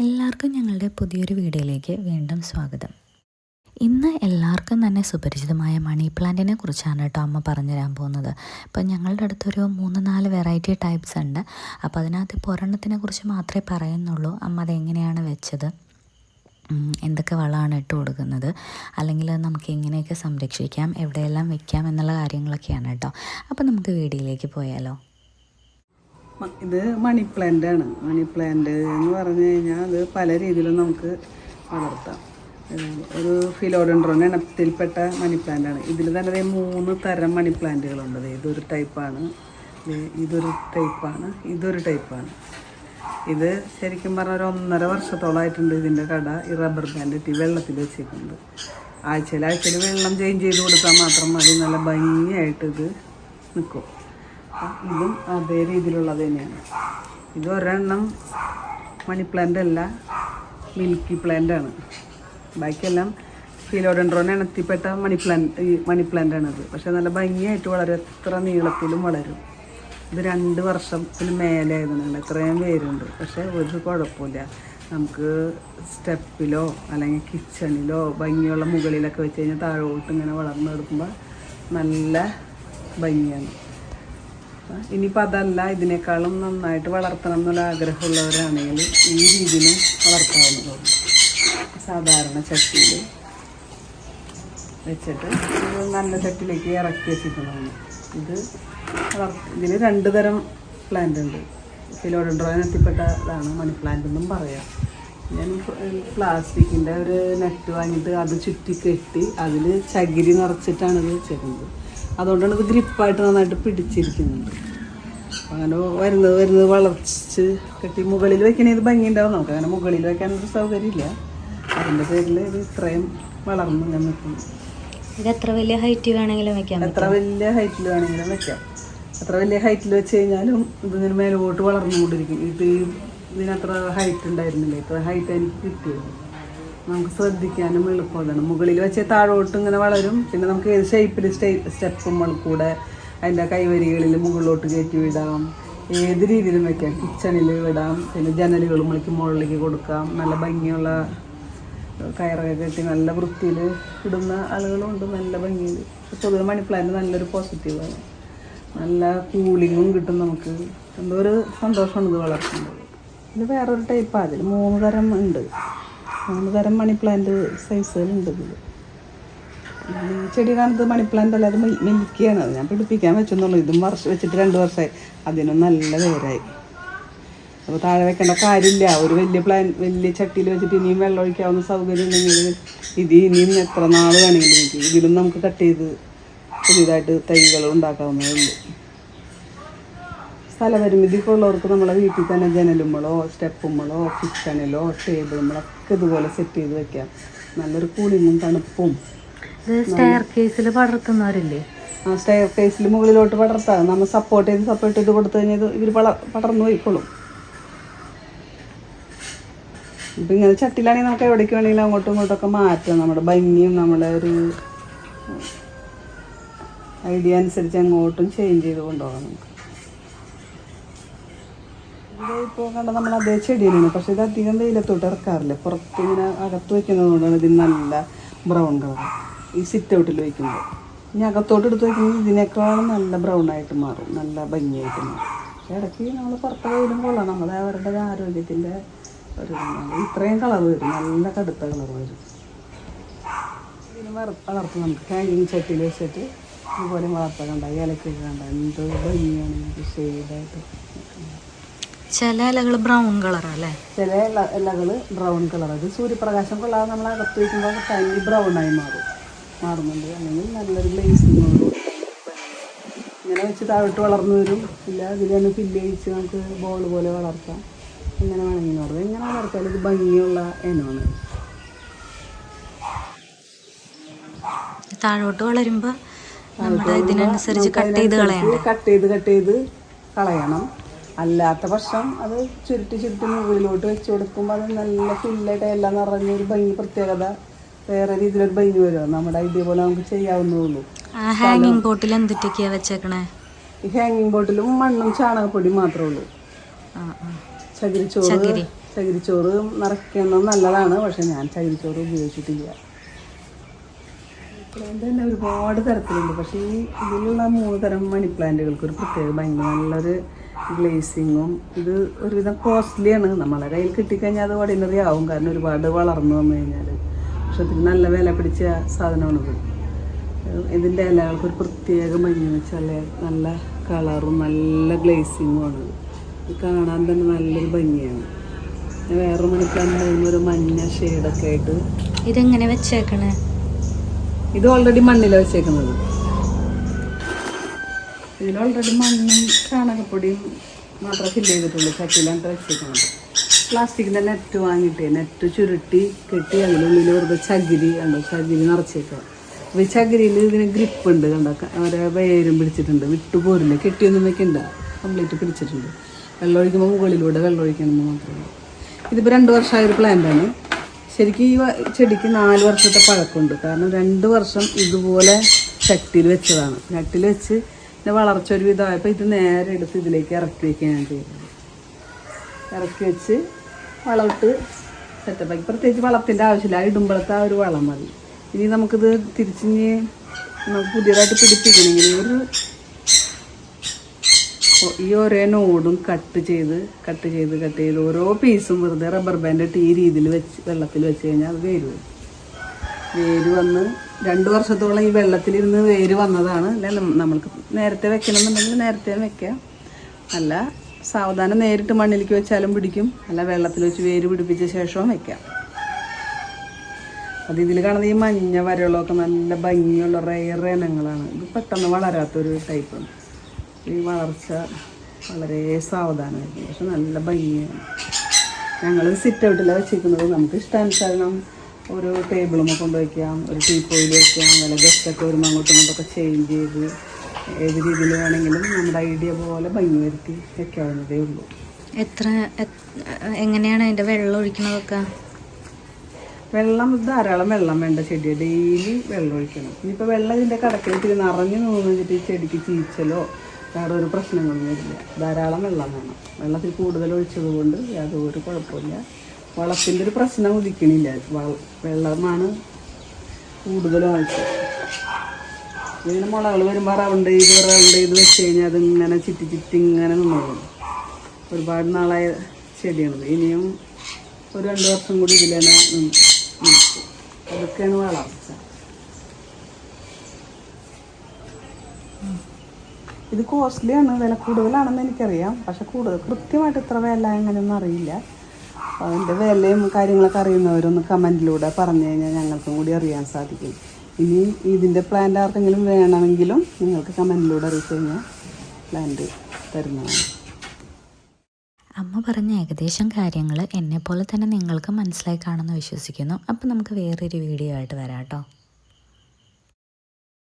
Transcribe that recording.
എല്ലാവർക്കും ഞങ്ങളുടെ പുതിയൊരു വീഡിയോയിലേക്ക് വീണ്ടും സ്വാഗതം. ഇന്ന് എല്ലാവർക്കും തന്നെ സുപരിചിതമായ മണി പ്ലാന്റിനെ കുറിച്ചാണ് കേട്ടോ അമ്മ പറഞ്ഞു തരാൻ പോകുന്നത്. അപ്പം ഞങ്ങളുടെ അടുത്തൊരു മൂന്ന് നാല് വെറൈറ്റി ടൈപ്സ് ഉണ്ട്. അപ്പോൾ അതിനകത്ത് ഇപ്പോൾ ഒരെണ്ണത്തിനെ കുറിച്ച് മാത്രമേ പറയുന്നുള്ളൂ. അമ്മ അതെങ്ങനെയാണ് വെച്ചത്? എന്തൊക്കെ വളമാണ് ഇട്ട് കൊടുക്കുന്നത്? അല്ലെങ്കിൽ നമുക്ക് എങ്ങനെയൊക്കെ സംരക്ഷിക്കാം? എവിടെയെല്ലാം വെക്കാം എന്നുള്ള കാര്യങ്ങളൊക്കെയാണ് കേട്ടോ. അപ്പോൾ നമുക്ക് വീഡിയോയിലേക്ക് പോയാലോ. ഇത് മണി പ്ലാന്റ് ആണ്. മണി പ്ലാന്റ് എന്ന് പറഞ്ഞു കഴിഞ്ഞാൽ അത് പല രീതിയിലും നമുക്ക് വളർത്താം. ഒരു ഫിലോഡൻഡ്രോൺ ഇനത്തിൽപ്പെട്ട മണി പ്ലാന്റ് ആണ്. ഇതിൽ തന്നെ മൂന്ന് തരം മണി പ്ലാന്റുകളുണ്ട് ഇതൊരു ടൈപ്പാണ് ഇതൊരു ടൈപ്പാണ് ഇതൊരു ടൈപ്പാണ് ഇത് ശരിക്കും പറഞ്ഞാൽ ഒരു ഒന്നര വർഷത്തോളമായിട്ടുണ്ട് ഇതിന്റെ കട ഈ റബ്ബർ ബാൻഡ് ഇട്ട് വെള്ളത്തിൽ വെച്ചിട്ടുണ്ട് ആഴ്ചയിൽ ആഴ്ചയിൽ വെള്ളം ചേഞ്ച് ചെയ്ത് കൊടുത്താൽ മാത്രം മതി. നല്ല ഭംഗിയായിട്ട് ഇത് നിൽക്കും ഇതും അതേ രീതിയിലുള്ളത് തന്നെയാണ്. ഇത് ഒരെണ്ണം മണി പ്ലാന്റ് അല്ല മിൽക്കി പ്ലാന്റ് ആണ്. ബാക്കിയെല്ലാം ഫിലോഡൻഡ്രോൺ ഇണത്തിപ്പെട്ട മണി പ്ലാന്റ് ഈ മണി പ്ലാന്റ് ആണത്. പക്ഷെ നല്ല ഭംഗിയായിട്ട് വളരും. എത്ര നീളത്തിലും വളരും. ഇത് രണ്ട് വർഷത്തിന് മേലെ ആയതുകൊണ്ട് ഇത്രയും പേരുണ്ട് പക്ഷേ ഒരു കുഴപ്പമില്ല. നമുക്ക് സ്റ്റെപ്പിലോ അല്ലെങ്കിൽ കിച്ചണിലോ ഭംഗിയുള്ള മുകളിലൊക്കെ വെച്ച് കഴിഞ്ഞാൽ താഴോട്ട് ഇങ്ങനെ വളർന്നെടുക്കുമ്പോൾ നല്ല ഭംഗിയാണ്. ഇനിയിപ്പോൾ അതല്ല ഇതിനേക്കാളും നന്നായിട്ട് വളർത്തണം എന്നുള്ള ആഗ്രഹമുള്ളവരാണെങ്കിൽ ഈ രീതിയിലും വളർത്താവുന്നതാണ് സാധാരണ ചട്ടിയിൽ വെച്ചിട്ട് നല്ല ചട്ടിയിലേക്ക് ഇറക്കി വെച്ചിട്ടുള്ളതാണ്. ഇത് ഇതിന് രണ്ട് തരം പ്ലാന്റ് ഉണ്ട്. ഫിലോഡൻഡ്രോയിൻ എത്തിപ്പെട്ടതാണ് മണി പ്ലാന്റ് എന്നും പറയാം. ഞാൻ പ്ലാസ്റ്റിക്കിന്റെ ഒരു നെറ്റ് വാങ്ങിയിട്ട് അത് ചുറ്റി കെട്ടി അതിൽ ചകിരി നിറച്ചിട്ടാണ് ഇത് വെച്ചേക്കുന്നത്. അതുകൊണ്ടാണ് ഇത് ഗ്രിപ്പായിട്ട് നന്നായിട്ട് പിടിച്ചിരിക്കുന്നത്. അങ്ങനെ വരുന്നത് വരുന്നത് വളർച്ച് കെട്ടി മുകളിൽ വെക്കണേ ഇത് ഭംഗി ഉണ്ടാവും നമുക്ക് അങ്ങനെ മുകളിൽ വെക്കാനൊരു സൗകര്യമില്ല. അതിന്റെ പേരിൽ ഇത് ഇത്രയും വളർന്നു ഞാൻ നിൽക്കുന്നു. ഇത് എത്ര വലിയ ഹൈറ്റിൽ വേണമെങ്കിലും വെക്കാം എത്ര വലിയ ഹൈറ്റിൽ വേണമെങ്കിലും വെക്കാം. എത്ര വലിയ ഹൈറ്റിൽ വെച്ച് കഴിഞ്ഞാലും ഇതിങ്ങനെ മേലോട്ട് വളർന്നുകൊണ്ടിരിക്കും. ഇത് ഇതിനത്ര ഹൈറ്റ് ഉണ്ടായിരുന്നില്ല. ഇത്ര ഹൈറ്റ് എനിക്ക് കിട്ടിയത്. നമുക്ക് ശ്രദ്ധിക്കാനും എളുപ്പമാണ് മുകളിൽ വെച്ച് താഴോട്ട് ഇങ്ങനെ വളരും. പിന്നെ നമുക്ക് ഏത് ഷേപ്പിൽ സ്റ്റേ സ്റ്റെപ്പും കൂടെ അതിന്റെ കൈവരികളിൽ മുകളിലോട്ട് കയറ്റി വിടാം. ഏത് രീതിയിലും വെക്കാം. കിച്ചണിൽ വിടാം. പിന്നെ ജനലുകൾ മുളിക്ക് മുകളിലേക്ക് കൊടുക്കാം. നല്ല ഭംഗിയുള്ള കയറൊക്കെ കെട്ടി നല്ല വൃത്തിയിൽ ഇടുന്ന ആളുകളുണ്ട്. നല്ല ഭംഗിയിൽ പൊതുവെ മണി പ്ലാന്റ് നല്ലൊരു പോസിറ്റീവാണ് നല്ല കൂളിങ്ങും കിട്ടും നമുക്ക്. എന്തോ ഒരു സന്തോഷമാണ് ഇത് വളർത്തുന്നത്. ഇത് വേറൊരു ടൈപ്പാണ് അതിൽ മൂന്ന് തരം ഉണ്ട്. മൂന്ന് തരം മണി പ്ലാന്റ് സൈസുകളുണ്ട് ഇതിൽ ഈ ചെടി കാണുന്നത് മണി പ്ലാന്റ് അല്ല അത് മി- അത് ഞാൻ പിടിപ്പിക്കാൻ വെച്ചെന്നുള്ളൂ. ഇതും വർഷം വെച്ചിട്ട് രണ്ട് വർഷമായി അതിനും നല്ല വേരായി അപ്പോൾ താഴെ വെക്കേണ്ട കാര്യമില്ല. ഒരു വലിയ പ്ലാൻ വലിയ ചട്ടിയിൽ വെച്ചിട്ട് ഇനിയും വെള്ളം ഒഴിക്കാവുന്ന സൗകര്യം ഉണ്ടെങ്കിൽ ഇത് ഇനിയും എത്ര നാൾ വേണമെങ്കിലും ഇതിലും നമുക്ക് കട്ട് ചെയ്ത് പുതിയതായിട്ട് തൈകൾ ഉണ്ടാക്കാവുന്നതേ ഉള്ളൂ. സ്ഥലപരിമിതിയൊക്കെ ഉള്ളവർക്ക് നമ്മളെ വീട്ടിൽ തന്നെ ജനലുമ്മളോ സ്റ്റെപ്പുമ്മളോ കിച്ചണിലോ ടേബിളുമ്മളൊക്കെ ഇതുപോലെ സെറ്റ് ചെയ്ത് വെക്കാം. നല്ലൊരു കൂളിങ്ങും തണുപ്പും. ഇത് സ്റ്റെയർ കേസിൽ പടർത്തുന്നവരില്ലേ? ആ സ്റ്റെയർ കേസിൽ മുകളിലോട്ട് പടർത്താം. നമ്മൾ സപ്പോർട്ട് ചെയ്ത് സപ്പോർട്ട് ചെയ്ത് കൊടുത്തു കഴിഞ്ഞാൽ ഇവർ പട പടർന്നു പോയിക്കോളും. ഇപ്പം ഇങ്ങനെ ചട്ടിലാണെങ്കിൽ നമുക്ക് എവിടേക്ക് വേണമെങ്കിലും അങ്ങോട്ടും ഇങ്ങോട്ടൊക്കെ മാറ്റാം. നമ്മുടെ ഭംഗിയും നമ്മളെ ഒരു ഐഡിയ അനുസരിച്ച് അങ്ങോട്ടും ചേഞ്ച് ചെയ്ത് കൊണ്ടുപോകാം നമുക്ക്. ഇത് ഇപ്പോൾ നമ്മൾ അതേ ചെടിയിലാണ് പക്ഷെ ഇത് അധികം വെയിലത്തോട്ട് ഇറക്കാറില്ല. പുറത്ത് ഇങ്ങനെ അകത്ത് വയ്ക്കുന്നത് കൊണ്ടാണ് ഇതിന് നല്ല ബ്രൗൺ കളർ ഈ സിറ്റ് ഔട്ടിൽ വയ്ക്കുമ്പോൾ ഇനി അകത്തോട്ട് എടുത്ത് വയ്ക്കുമ്പോൾ ഇതിനേക്കാളും നല്ല ബ്രൗൺ ആയിട്ട് മാറും. നല്ല ഭംഗിയായിട്ട് മാറും. പക്ഷേ ഇടയ്ക്ക് നമ്മൾ പുറത്ത് വെയിലും കൊള്ളാം. നമ്മളെ അവരുടെ ആരോഗ്യത്തിന്റെ ഒരു ഇത്രയും കളർ വരും. നല്ല കടുത്ത കളർ വരും. ഇതിന് വളർത്ത് നമുക്ക് ഹാങ്ങിങ് ചട്ടിയിൽ വെച്ചിട്ട് ഇതുപോലെ വളർത്ത കണ്ട ഇലക്കൊക്കെ കണ്ട? എന്ത് ഭംഗിയാണ്. ഷെയ്ഡായിട്ട് ചില ഇലകൾ ബ്രൗൺ കളറല്ലേ ചില ഇലകൾ ബ്രൗൺ കളർ അത് സൂര്യപ്രകാശം കൊള്ളാതെ നമ്മൾ അകത്ത് വയ്ക്കുമ്പോൾ തനി ബ്രൗൺ ആയി മാറും. മാറുന്നുണ്ട്. അല്ലെങ്കിൽ നല്ലൊരു ഗ്ലേസിങ്ങോട് ഇങ്ങനെ വെച്ച് താഴോട്ട് വളർന്നു വരും. ഇല്ല ഇതിൽ തന്നെ ഫില്ല് ചെയ്യിച്ച് നമുക്ക് ബോൾ പോലെ വളർത്താം. ഇങ്ങനെ വേണമെങ്കിൽ വളർത്താം എങ്ങനെ വളർത്താൻ ഇത് ഭംഗിയുള്ള ഇനമാണ്. താഴോട്ട് വളരുമ്പോൾ നമ്മുടെ ഇതിനനുസരിച്ച് കട്ട് ചെയ്ത് കളയണം കട്ട് ചെയ്ത് കട്ട് ചെയ്ത് കളയണം. അല്ലാത്ത പക്ഷം അത് ചുരുട്ടി ചുരുട്ടി മുകളിലോട്ട് വെച്ച് കൊടുക്കുമ്പോൾ അത് നല്ല ഫില്ലായിട്ട് എല്ലാം നിറഞ്ഞൊരു ഭംഗി പ്രത്യേകത. വേറെ രീതിയിലൊരു ഭംഗി വരും. നമ്മുടെ ഐഡിയ പോലെ നമുക്ക് ചെയ്യാവുന്നതുള്ളൂ ഹാങ്ങിങ് ബോട്ടിൽ എന്തൊക്കെയാ വെച്ചേക്കണേ? ഈ ഹാങ്ങിങ് ബോട്ടിലും മണ്ണും ചാണകപ്പൊടി മാത്രമേ ഉള്ളൂ. ചകിരിച്ചോറ് ചകിരി. ചകിരിച്ചോറ് നിറയ്ക്കുന്നത് നല്ലതാണ്. പക്ഷെ ഞാൻ ചകിരിച്ചോറ് ഉപയോഗിച്ചിട്ടില്ല. പ്ലാന്റ് തന്നെ ഒരുപാട് തരത്തിലുണ്ട്. പക്ഷേ ഈ ഇതിലുള്ള മൂന്ന് തരം മണി പ്ലാന്റുകൾക്ക് ഒരു പ്രത്യേക ഭയങ്കര നല്ലൊരു ഗ്ലേസിങ്ങും ഇത് ഒരുവിധം കോസ്റ്റ്ലിയാണ് നമ്മളെ കയ്യിൽ കിട്ടിക്കഴിഞ്ഞാൽ അത് ഓർഡിനറി ആവും. കാരണം ഒരുപാട് വളർന്നു വന്നു കഴിഞ്ഞാൽ പക്ഷെ ഇതിന് നല്ല വില പിടിച്ച സാധനമാണിത്. ഇതിന്റെ ഇലകൾക്ക് ഒരു പ്രത്യേക മഞ്ഞ വെച്ചാൽ നല്ല കളറും നല്ല ഗ്ലേസിങ്ങുമാണ് ഇത് കാണാൻ തന്നെ നല്ലൊരു ഭംഗിയാണ്. വേറെ മണിക്കാണ് ഒരു മഞ്ഞ ഷെയ്ഡൊക്കെ ആയിട്ട് ഇതെങ്ങനെ വെച്ചേക്കണേ? ഇത് ഓൾറെഡി മണ്ണിൽ വെച്ചേക്കുന്നത്. ഇതിൽ ഓൾറെഡി മണ്ണും ചാണകപ്പൊടിയും മാത്രം ഫില്ല് ചെയ്തിട്ടുള്ളൂ. ചട്ടിയിലാണ് വെച്ചേക്കുന്നത് പ്ലാസ്റ്റിക്കിന്റെ നെറ്റ് വാങ്ങിയിട്ട് നെറ്റ് ചുരുട്ടി കെട്ടി അതിനുള്ളിൽ വെറുതെ ചകിരി കണ്ടോ? ചകിരി നിറച്ചേക്കാം അപ്പോൾ ഈ ചകിരിയിൽ ഇതിന് ഗ്രിപ്പ് ഉണ്ട് കണ്ടോ? ഓരോ വേരും പിടിച്ചിട്ടുണ്ട്. വിട്ടു പോരില്ല? കെട്ടിയൊന്നും വെക്കണ്ട. കംപ്ലീറ്റ് പിടിച്ചിട്ടുണ്ട്. വെള്ളം ഒഴിക്കുമ്പോൾ മുകളിലൂടെ വെള്ളം ഒഴിക്കണമെന്ന് മാത്രമേ ഇതിപ്പോൾ രണ്ട് വർഷമായ ഒരു പ്ലാന്റാണ് ശരിക്കും ഈ ചെടിക്ക് നാല് വർഷത്തെ പഴക്കമുണ്ട്. കാരണം രണ്ട് വർഷം ഇതുപോലെ ചട്ടിയിൽ വെച്ചതാണ്. ചട്ടിയിൽ വെച്ച് ഇതിന്റെ വളർച്ച ഒരു വിധമായപ്പോൾ ഇത് നേരെ എടുത്ത് ഇതിലേക്ക് ഇറക്കി വെക്കുകയാണ് ചെയ്യുന്നത്. ഇറക്കി വെച്ച് വളമിട്ട് സെറ്റപ്പാക്കി പ്രത്യേകിച്ച് വളത്തിന്റെ ആവശ്യമില്ല. ഇടുമ്പോഴത്തെ ആ ഒരു വളം മതി. ഇനി നമുക്കിത് തിരിച്ചിഞ്ഞ് നമുക്ക് പുതിയതായിട്ട് പിടിപ്പിക്കണമെങ്കിൽ ഒരു ഈ ഓരോ നോടും കട്ട് ചെയ്ത് കട്ട് ചെയ്ത് കട്ട് ചെയ്ത് ഓരോ പീസും വെറുതെ റബ്ബർ ബാൻഡ് ഇട്ട് ഈ രീതിയിൽ വെച്ച് വെള്ളത്തിൽ വെച്ച് കഴിഞ്ഞാൽ അത് വരും വേര് വന്ന് രണ്ട് വർഷത്തോളം ഈ വെള്ളത്തിലിരുന്ന് വേര് വന്നതാണ്. അല്ല? നമ്മൾക്ക് നേരത്തെ വെക്കണമെന്നുണ്ടെങ്കിൽ നേരത്തെ വെക്കാം അല്ല സാവധാനം നേരിട്ട് മണ്ണിലേക്ക് വെച്ചാലും പിടിക്കും. അല്ല വെള്ളത്തിൽ വെച്ച് വേര് പിടിപ്പിച്ച ശേഷവും വെക്കാം. അത് ഇതിൽ കാണുന്ന ഈ മഞ്ഞ വരകളൊക്കെ നല്ല ഭംഗിയുള്ള റെയർ ഇനങ്ങളാണ്. ഇത് പെട്ടെന്ന് വളരാത്തൊരു ടൈപ്പാണ് ഈ വളർച്ച വളരെ സാവധാനമായിരിക്കും. പക്ഷെ നല്ല ഭംഗിയാണ്. ഞങ്ങൾ സിറ്റ് ഔട്ടിലാണ് വെച്ചിരിക്കുന്നത്. നമുക്ക് ഇഷ്ടാനുസരണം ഒരു ടേബിളുമൊക്കെ കൊണ്ട് വയ്ക്കാം ഒരു ടീപ്പോയിൽ വയ്ക്കാം വല്ല ഗസ്റ്റൊക്കെ വരുമ്പോൾ അങ്ങോട്ടും ഇങ്ങോട്ടൊക്കെ ചേഞ്ച് ചെയ്ത് ഏത് രീതിയിൽ വേണമെങ്കിലും നമ്മുടെ ഐഡിയ പോലെ ഭംഗി വരുത്തി വെക്കാവുന്നതേ ഉള്ളൂ. എത്ര എങ്ങനെയാണ് അതിന്റെ വെള്ളം ഒഴിക്കണതൊക്കെ? വെള്ളം ധാരാളം വെള്ളം വേണ്ട ചെടി ഡെയിലി വെള്ളം ഒഴിക്കണം. ഇനിയിപ്പോൾ വെള്ളം ഇതിന്റെ കടക്കിൽ ഇത്തിരി നിറഞ്ഞു നിന്ന് ഈ ചെടിക്ക് ചീച്ചലോ വേറെ ഒരു പ്രശ്നങ്ങളൊന്നും വരില്ല ധാരാളം വെള്ളം വേണം. വെള്ളത്തിൽ കൂടുതൽ ഒഴിച്ചത് കൊണ്ട് യാതൊരു കുഴപ്പമില്ല വളത്തിന്റെ ഒരു പ്രശ്നം ഉദിക്കണില്ല. വെള്ളമാണ് കൂടുതലും ആവശ്യം ഇങ്ങനെ മുളകൾ വരുമ്പോൾ റൗണ്ട് ചെയ്ത് റൗണ്ട് ചെയ്ത് വെച്ച് കഴിഞ്ഞാൽ അതിങ്ങനെ ചുറ്റി ചുറ്റി ഇങ്ങനെ നിന്നോളും. ഒരുപാട് നാളായ ചെടിയാണത്. ഇനിയും ഒരു രണ്ട് വർഷം കൂടി ഇതിൽ തന്നെ അതൊക്കെയാണ് വളർച്ച. ഇത് കോസ്റ്റ്ലിയാണ് വില കൂടുതലാണെന്ന് എനിക്കറിയാം. പക്ഷെ കൂടുതൽ കൃത്യമായിട്ട് ഇത്ര വില എങ്ങനെയൊന്നും അറിയില്ല. അതിന്റെ വിലയും കാര്യങ്ങളൊക്കെ അറിയുന്നവരൊന്ന് കമന്റിലൂടെ പറഞ്ഞു കഴിഞ്ഞാൽ ഞങ്ങൾക്കും കൂടി അറിയാൻ സാധിക്കും. ഇനി ഇതിന്റെ പ്ലാന്റ് ആർക്കെങ്കിലും വേണമെങ്കിലും നിങ്ങൾക്ക് കമന്റിലൂടെ അറിയിച്ചു കഴിഞ്ഞാൽ പ്ലാന്റ് തരുന്നതാണ്. അമ്മ പറഞ്ഞ ഏകദേശം കാര്യങ്ങൾ എന്നെപ്പോലെ തന്നെ നിങ്ങൾക്ക് മനസ്സിലായി കാണുമെന്ന് വിശ്വസിക്കുന്നു. അപ്പോൾ നമുക്ക് വേറൊരു വീഡിയോ ആയിട്ട് വരാം കേട്ടോ.